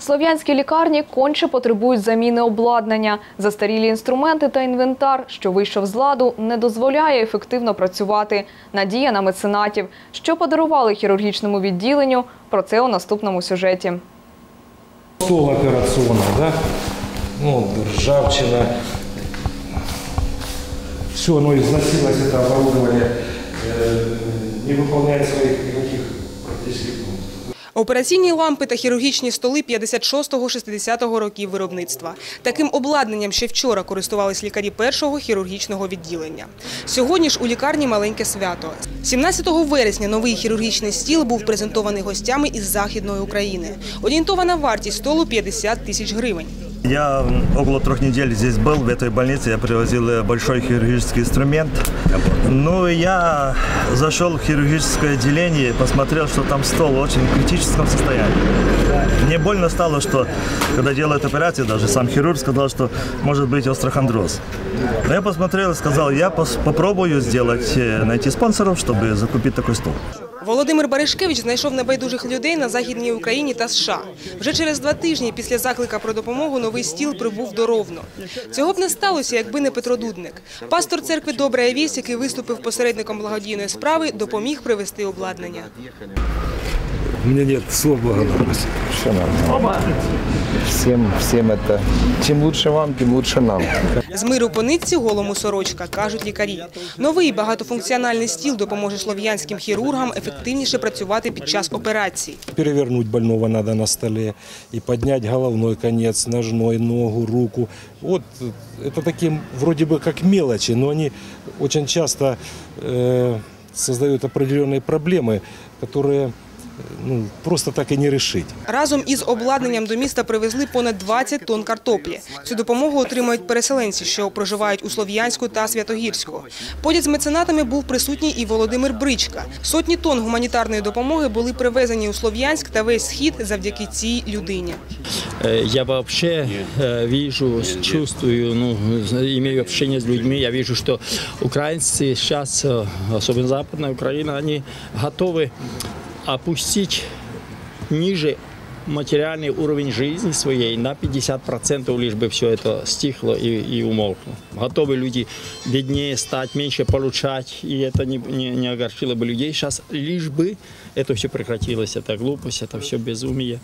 Слов'янські лікарні конче потребують заміни обладнання. Застарілі інструменти та інвентар, що вийшов з ладу, не дозволяє ефективно працювати. Надія на меценатів, що подарували хірургічному відділенню. Про це у наступному сюжеті. Стол операционный, да? Ну, ржавчина. Все, оно износилось, это оборудование э, не выполняет своих никаких практически функций. Операційні лампи та хірургічні столи 56-60 років виробництва. Таким обладнанням ще вчора користувались лікарі першого хірургічного відділення. Сьогодні ж у лікарні маленьке свято. 17 вересня новий хірургічний стіл був презентований гостями із Західної України. Орієнтована вартість столу 50 тисяч гривень. Я около трех недель здесь был, в этой больнице. Я привозил э, большой хирургический инструмент. Ну, я зашел в хирургическое отделение, посмотрел, что там стол в очень критическом состоянии. Мне больно стало, что когда делают операцию, даже сам хирург сказал, что может быть острохондроз. Но я посмотрел и сказал, я попробую сделать, э, найти спонсоров, чтобы закупить такой стол. Володимир Баришкевич знайшов небайдужих людей на Західній Україні та США. Вже через два тижні після заклика про допомогу новий стіл прибув до Ровно. Цього б не сталося, якби не Петро Дудник. Пастор церкви Добра Вісь, який виступив посередником благодійної справи, допоміг привезти обладнання. У меня нет слов благодарности. Все нормально. Всем, всем это. Чем лучше вам, тем лучше нам. З миру по нитці голому сорочка, кажуть лікарі. Новий багатофункціональний стіл допоможе слов'янським хірургам ефективніше працювати під час операцій. Перевернуть больного надо на столе и поднять головной конец, ножной, ногу, руку. Вот э, это такие вроде бы как мелочи, но они очень часто э, создают определенные проблемы, которые э, ну, просто так и не решить. Разом із обладнанням до міста привезли понад 20 тонн картоплі. Цю допомогу отримають переселенці, що проживають у Слов'янську та Святогірську. Поряд з меценатами був присутній і Володимир Бричка. Сотні тонн гуманітарної допомоги були привезені у Слов'янськ та весь схід завдяки цій людині. Э, Я вообще э, вижу, чувствую, ну, имею общение с людьми, я вижу, что украинцы сейчас, э, особенно Западная Украина, они готовы опустить ниже материальный уровень жизни своей на 50%, лишь бы все это стихло и, и умолкло. Готовы люди беднее стать, меньше получать, и это не, не, не огорчило бы людей сейчас, лишь бы это все прекратилось, это глупость, это все безумие.